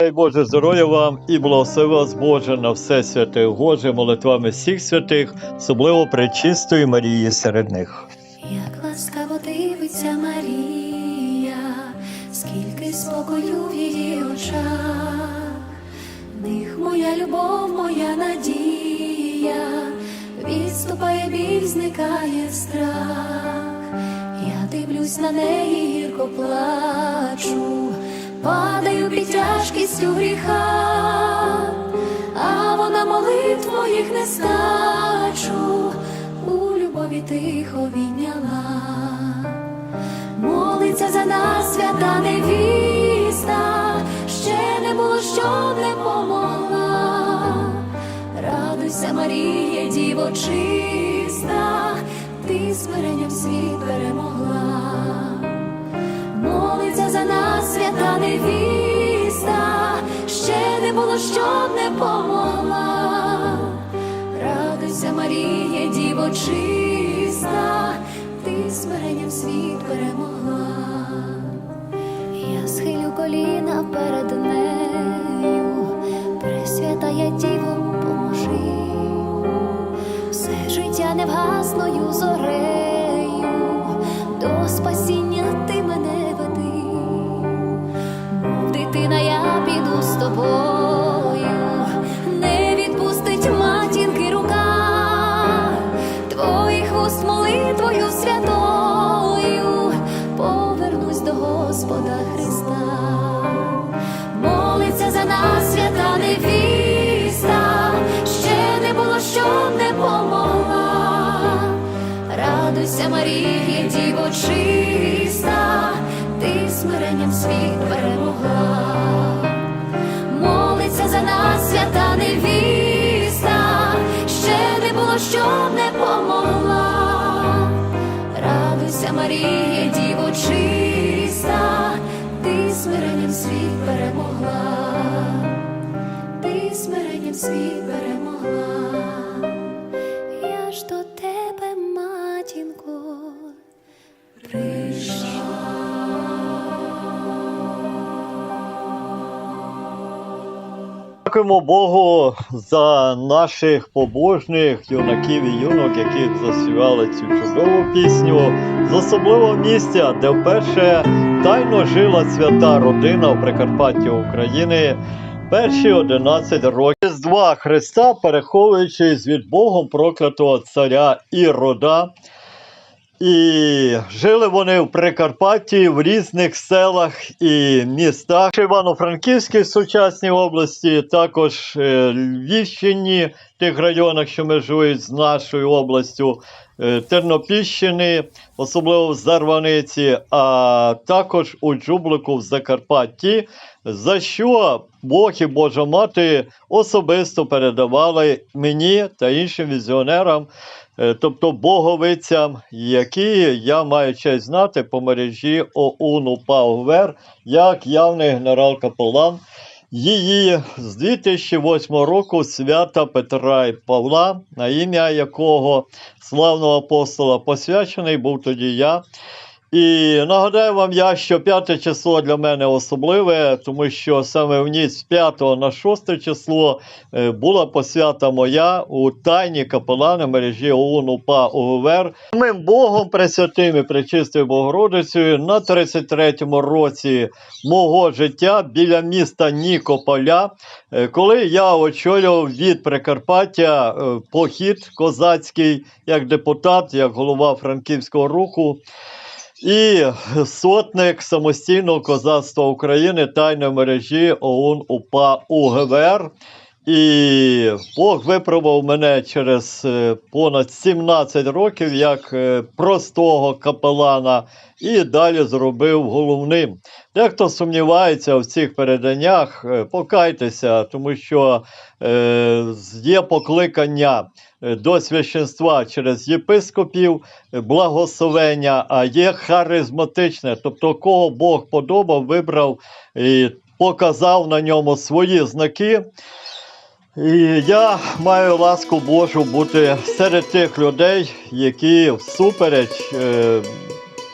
Дай Боже здоров'я вам і благослови вас Боже на все святе Боже, молитвами всіх святих, особливо пречистої Марії серед них. Як ласкаво дивиться Марія, скільки спокою в її очах, них моя любов, моя надія, відступає біль, зникає страх. Я дивлюсь на неї, гірко плачу, падаю під тяжкістю гріха, а вона молитв не стачу, у любові тихо відняла, молиться за нас свята невіста, ще не було, щоб не помогла. Радуйся, Марія, діво чиста, ти смиренням світ перемогла. Молиться за нас, свята невіста, не було, щоб не помогла. Радуйся, Марія, діво чиста, ти смиренням світ перемогла. Я схилю коліна перед нею, Пресвятая Діво, поможи, все життя невгасною зорею, Дякуємо Богу за наших побожних юнаків і юнок, які заспівали цю чудову пісню з особливого місця, де вперше тайно жила свята родина в Прикарпатті України. Перші 11 років з два Христа, переховуючись від Богом проклятого царя Ірода. І жили вони в Прикарпатті в різних селах і містах. Івано-Франківській сучасній області, також е, Львівщині, тих районах, що межують з нашою областю, е, Тернопільщини, особливо в Зарваниці, а також у Джублику в Закарпатті, за що Бог і Божа Мати особисто передавали мені та іншим візіонерам тобто боговицям, які я маю честь знати по мережі ОУН УПА як явний генерал Капелан. Її з 2008 року свята Петра і Павла, на ім'я якого славного апостола посвячений був тоді я. І нагадаю вам я, що п'яте число для мене особливе, тому що саме в ніч з 5 на 6 число е, була посвята моя у тайні капелани мережі ОУН УПА УВР. Самим Богом Пресвятим і Пречистою Богородицею на 33-му році мого життя біля міста Нікополя, е, коли я очолював від Прикарпаття е, похід козацький як депутат, як голова Франківського руху. І сотник самостійного козацтва України тайної мережі ОУН УПА УГВР. І Бог випробував мене через е, понад 17 років як е, простого капелана і далі зробив головним. Дехто сумнівається в цих переданнях, е, покайтеся, тому що є покликання до священства через єпископів, благословення, а є харизматичне, тобто кого Бог подобав, вибрав і показав на ньому свої знаки. І я маю ласку Божу бути серед тих людей, які всупереч е,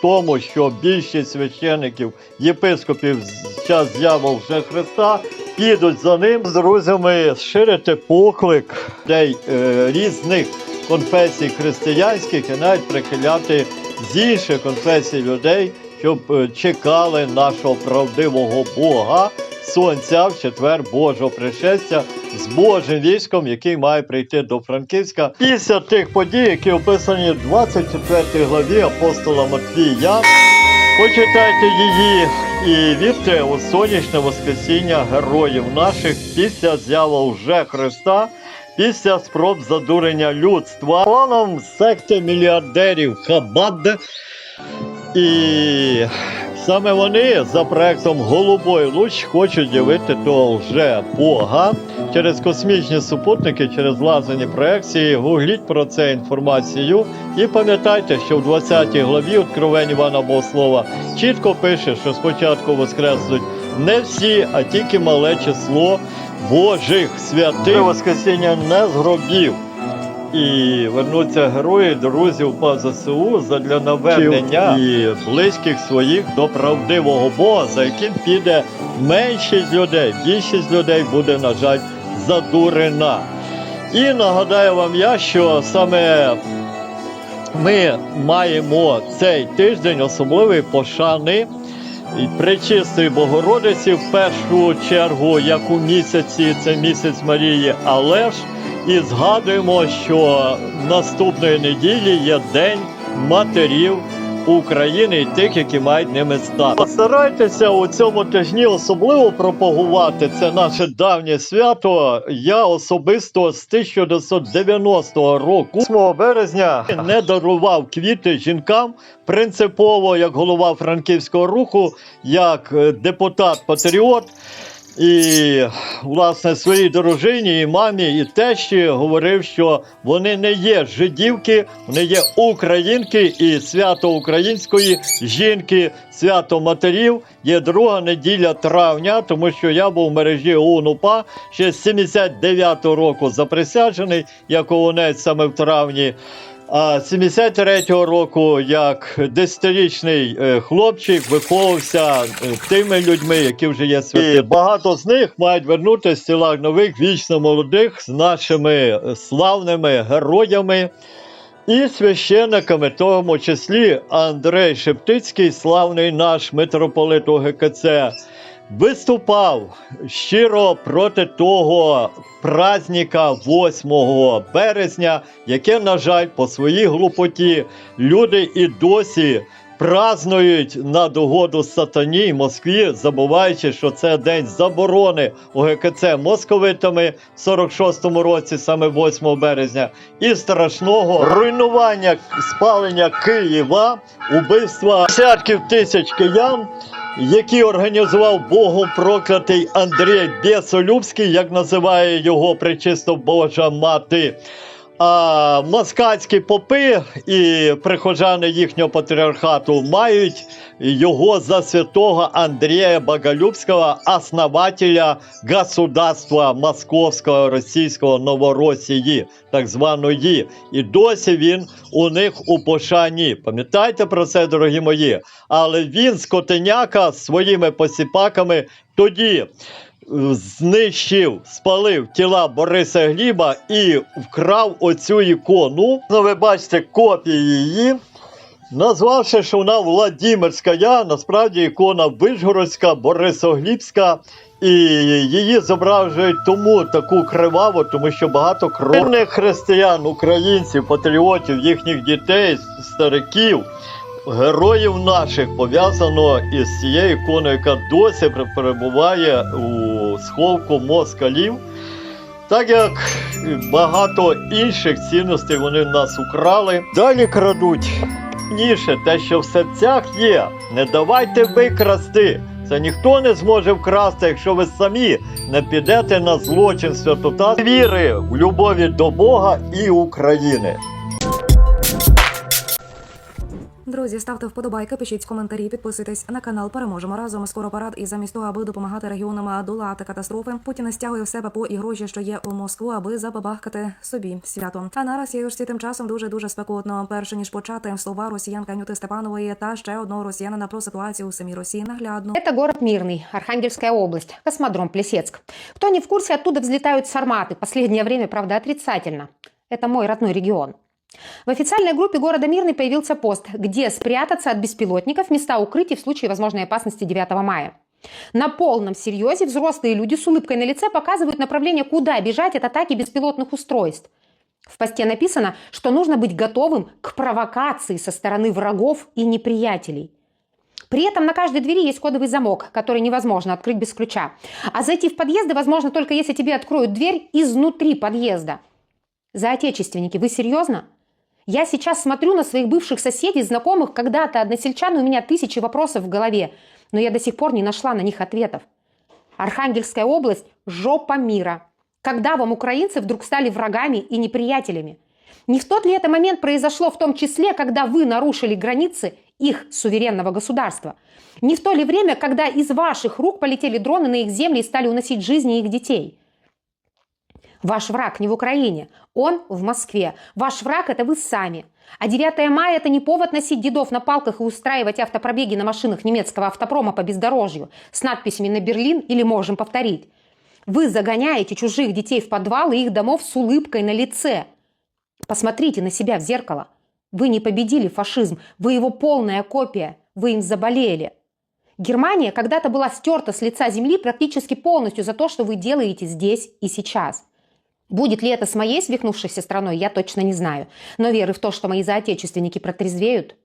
тому, що більшість священиків, єпископів час з'яву вже Христа підуть за ним. З друзями ширити поклик людей е, різних конфесій християнських і навіть прихиляти з інших конфесій людей, щоб е, чекали нашого правдивого Бога, сонця в четвер Божого пришестя з Божим військом, який має прийти до Франківська. Після тих подій, які описані в 24 главі апостола Матвія, почитайте її і вірте у сонячне воскресіння героїв наших після зява вже Христа. Після спроб задурення людства планом секти мільярдерів Хабад і саме вони за проектом Голубой луч хочуть явити того вже Бога через космічні супутники, через лазерні проекції. Гугліть про це інформацію. І пам'ятайте, що в 20 главі Откровень Івана Богослова чітко пише, що спочатку воскреснуть не всі, а тільки мале число Божих святих. Воскресіння не з гробів. І вернуться герої друзів по ЗСУ задля навернення і близьких своїх до правдивого Бога, за яким піде меншість людей. Більшість людей буде, на жаль, задурена. І нагадаю вам я, що саме ми маємо цей тиждень особливої пошани Пречистої Богородиці в першу чергу, як у місяці, це місяць Марії, але ж і згадуємо, що наступної неділі є День матерів України і тих, які мають ними стати. Постарайтеся у цьому тижні особливо пропагувати це наше давнє свято. Я особисто з 1990 року, 8 березня, не дарував квіти жінкам принципово як голова франківського руху, як е, депутат-патріот. І, власне, своїй дружині і мамі, і тещі говорив, що вони не є жидівки, вони є українки, і свято української жінки, свято матерів є друга неділя травня, тому що я був в мережі ОУН-УПА ще з 79-го року заприсяджений як ОУНець саме в травні. А з 73-го року, як десятирічний е, хлопчик, виховувався е, тими людьми, які вже є святі. Багато з них мають вернутися з тіла нових вічно молодих з нашими е, славними героями і священниками, в тому числі Андрей Шептицький, славний наш митрополит ОГКЦ, виступав щиро проти того праздника 8 березня, яке, на жаль, по своїй глупоті люди і досі празнують на догоду сатані і Москві, забуваючи, що це день заборони ОГКЦ московитами в 46-му році, саме 8 березня, і страшного руйнування спалення Києва, убивства десятків тисяч киян який організував Богом проклятий Андрій Бєсолюбський, як називає його причисто Божа мати. А москальські попи і прихожани їхнього патріархату мають його за святого Андрія Боголюбського, основателя государства Московського Російського Новоросії, так званої. І досі він у них у пошані. Пам'ятайте про це, дорогі мої. Але він, скотеняка, своїми посіпаками тоді знищив, спалив тіла Бориса Гліба і вкрав оцю ікону. Ну, ви бачите копії її. Назвавши, що вона Владимирська, я насправді ікона Вишгородська, Борисоглібська, і її зображують тому таку криваву, тому що багато кровних християн, українців, патріотів, їхніх дітей, стариків, героїв наших пов'язано із цією іконою, яка досі перебуває у сховку москалів. Так як багато інших цінностей вони в нас украли. Далі крадуть. Ніше те, що в серцях є, не давайте викрасти. Це ніхто не зможе вкрасти, якщо ви самі не підете на злочин святота віри в любові до Бога і України. Друзі, ставте вподобайки, пишіть коментарі, підписуйтесь на канал. Переможемо разом. Скоро парад. І замість того, аби допомагати регіонам долати катастрофи, Путін стягує в себе по і гроші, що є у Москву, аби забабахкати собі свято. А на Росіюшці тим часом дуже дуже спекотно. Перше ніж почати слова росіянка Анюти Степанової та ще одного росіянина про ситуацію у самій Росії наглядно. Это город Мирный, Архангельская область, космодром Плесецк. Кто не в курсе, оттуда взлетают сарматы. Последнее время, правда, отрицательно. Это мой родной регион. В официальной группе города Мирный появился пост, где спрятаться от беспилотников, места укрытий в случае возможной опасности 9 мая. На полном серьезе взрослые люди с улыбкой на лице показывают направление, куда бежать от атаки беспилотных устройств. В посте написано, что нужно быть готовым к провокации со стороны врагов и неприятелей. При этом на каждой двери есть кодовый замок, который невозможно открыть без ключа. А зайти в подъезды возможно только если тебе откроют дверь изнутри подъезда. Соотечественники, вы серьезно? Я сейчас смотрю на своих бывших соседей, знакомых, когда-то односельчан, у меня тысячи вопросов в голове, но я до сих пор не нашла на них ответов. Архангельская область – жопа мира. Когда вам украинцы вдруг стали врагами и неприятелями? Не в тот ли это момент произошло в том числе, когда вы нарушили границы их суверенного государства? Не в то ли время, когда из ваших рук полетели дроны на их земли и стали уносить жизни их детей? Ваш враг не в Украине, он в Москве. Ваш враг – это вы сами. А 9 мая – это не повод носить дедов на палках и устраивать автопробеги на машинах немецкого автопрома по бездорожью с надписями на Берлин или «Можем повторить». Вы загоняете чужих детей в подвалы их домов с улыбкой на лице. Посмотрите на себя в зеркало. Вы не победили фашизм, вы его полная копия, вы им заболели. Германия когда-то была стерта с лица земли практически полностью за то, что вы делаете здесь и сейчас. Будет ли это с моей свихнувшейся страной, я точно не знаю. Но веры в то, что мои соотечественники протрезвеют,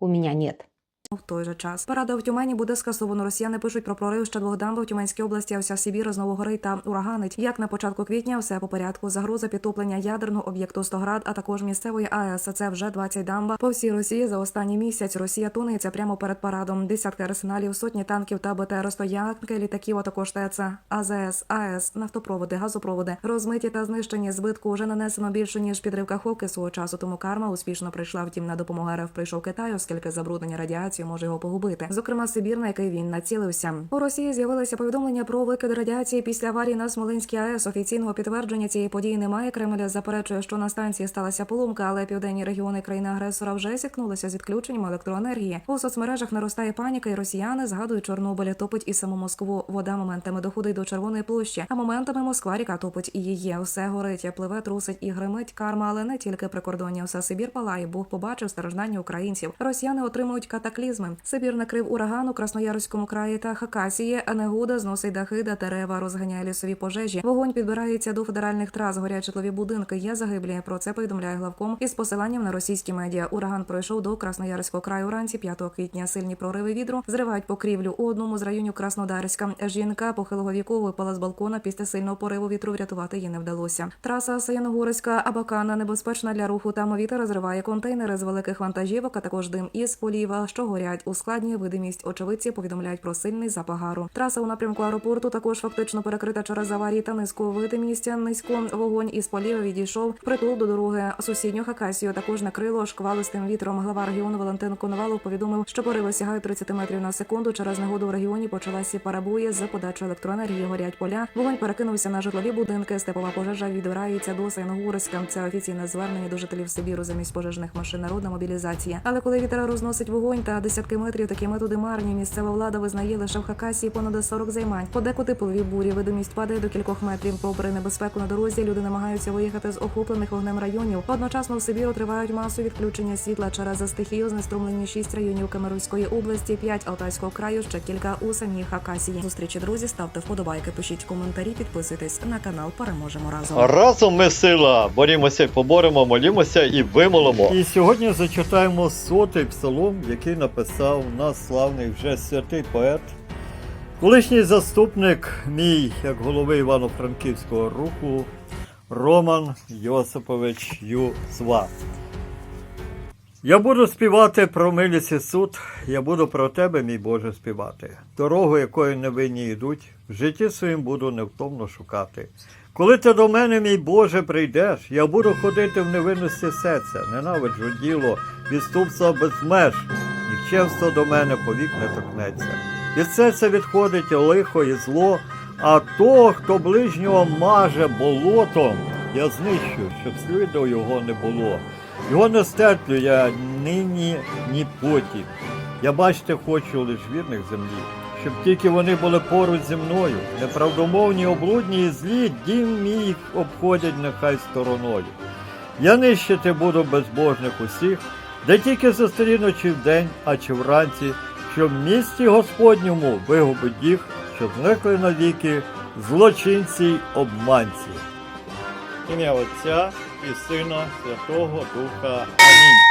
у меня нет. В той же час парада в Тюмені буде скасовано. Росіяни пишуть про прорив ще двох дамб у Тюменській області. А вся Сибір знову горить та ураганить. Як на початку квітня, все по порядку. Загроза підтоплення ядерного об'єкту Стоград, а також місцевої АЕС. Це вже 20 дамба по всій Росії за останній місяць. Росія тонеться прямо перед парадом. Десятки арсеналів, сотні танків та БТР стоянки, літаків, а також ТЕЦ, АЗС, АЕС, нафтопроводи, газопроводи, розмиті та знищені. Збитку вже нанесено більше ніж підрив Каховки свого часу. Тому карма успішно прийшла. Втім, на допомогу РФ прийшов Китай, оскільки забруднення радіацією може його погубити. Зокрема, Сибір, на який він націлився. У Росії з'явилися повідомлення про викид радіації після аварії на Смоленській АЕС. Офіційного підтвердження цієї події немає. Кремль заперечує, що на станції сталася поломка, але південні регіони країни-агресора вже зіткнулися з відключенням електроенергії. У соцмережах наростає паніка, і росіяни згадують Чорнобиля, топить і саму Москву. Вода моментами доходить до червоної площі, а моментами Москва ріка топить і її. Все горить, пливе, трусить і гримить карма, але не тільки прикордоння. Все Сибір палає. Бог побачив страждання українців. Росіяни отримують катаклізми. Сибір накрив ураган у Красноярському краї та Хакасії. а негода зносить дахи та дерева, розганяє лісові пожежі. Вогонь підбирається до федеральних трас. Горять житлові будинки. Є загиблі. Про це повідомляє главком із посиланням на російські медіа. Ураган пройшов до Красноярського краю вранці 5 квітня. Сильні прориви вітру зривають покрівлю у одному з районів Краснодарська. Жінка похилого віку випала з балкона після сильного пориву вітру. Врятувати її не вдалося. Траса Саяногорська Абакана небезпечна для руху. Там вітер розриває контейнери з великих вантажівок, а також дим із поліва, що. Ускладнює видимість. Очевидці повідомляють про сильний запах гару. Траса у напрямку аеропорту також фактично перекрита через аварії та низьку видимість. Низько вогонь із поліва відійшов притул до дороги. Сусідню Хакасію також накрило шквалистим вітром. Глава регіону Валентин Коновалов повідомив, що пориви сягають 30 метрів на секунду. Через негоду в регіоні почалася парабує з подачою електроенергії. Горять поля. Вогонь перекинувся на житлові будинки. Степова пожежа відбирається до Сайногорська. Це офіційне звернення до жителів Сибіру замість пожежних машин. Народна мобілізація. Але коли вітер розносить вогонь та десятки метрів, такі методи марні. Місцева влада визнає лише в Хакасії понад 40 займань. Подекуди пливі бурі. Видимість падає до кількох метрів. Попри небезпеку на дорозі, люди намагаються виїхати з охоплених вогнем районів. Одночасно в Сибіру тривають масові відключення світла через стихію. Знеструмлені шість районів Камеруської області, п'ять Алтайського краю, ще кілька у самій Хакасії. Зустрічі друзі, ставте вподобайки, пишіть коментарі, підписуйтесь на канал. Переможемо разом. Разом ми сила, борімося поборемо, молімося і вимолимо. І сьогодні зачитаємо сотий псалом, який написав наш славний вже святий поет. Колишній заступник мій, як голови Івано-Франківського руху, Роман Йосипович Юзва. Я буду співати про милість і суд, я буду про тебе, мій Боже, співати. Дорогу, якою невинні йдуть, в житті своїм буду невтомно шукати. Коли ти до мене, мій Боже, прийдеш, я буду ходити в невинності серця, ненавиджу діло, відступства без меж, нікчемство до мене повік не торкнеться. Від серця відходить лихо і зло, а того, хто ближнього маже болотом, я знищу, щоб сліду його не було. Його не стерплю я нині, ні потім. Я бачите, хочу лиш вірних землі, щоб тільки вони були поруч зі мною. Неправдомовні, облудні і злі, дім мій обходять нехай стороною. Я нищити буду безбожних усіх, де тільки зустріну чи вдень, а чи вранці, що в місті Господньому вигубить їх, що зникли навіки злочинці й обманці. Ім'я Отця і Сина Святого Духа. Амінь.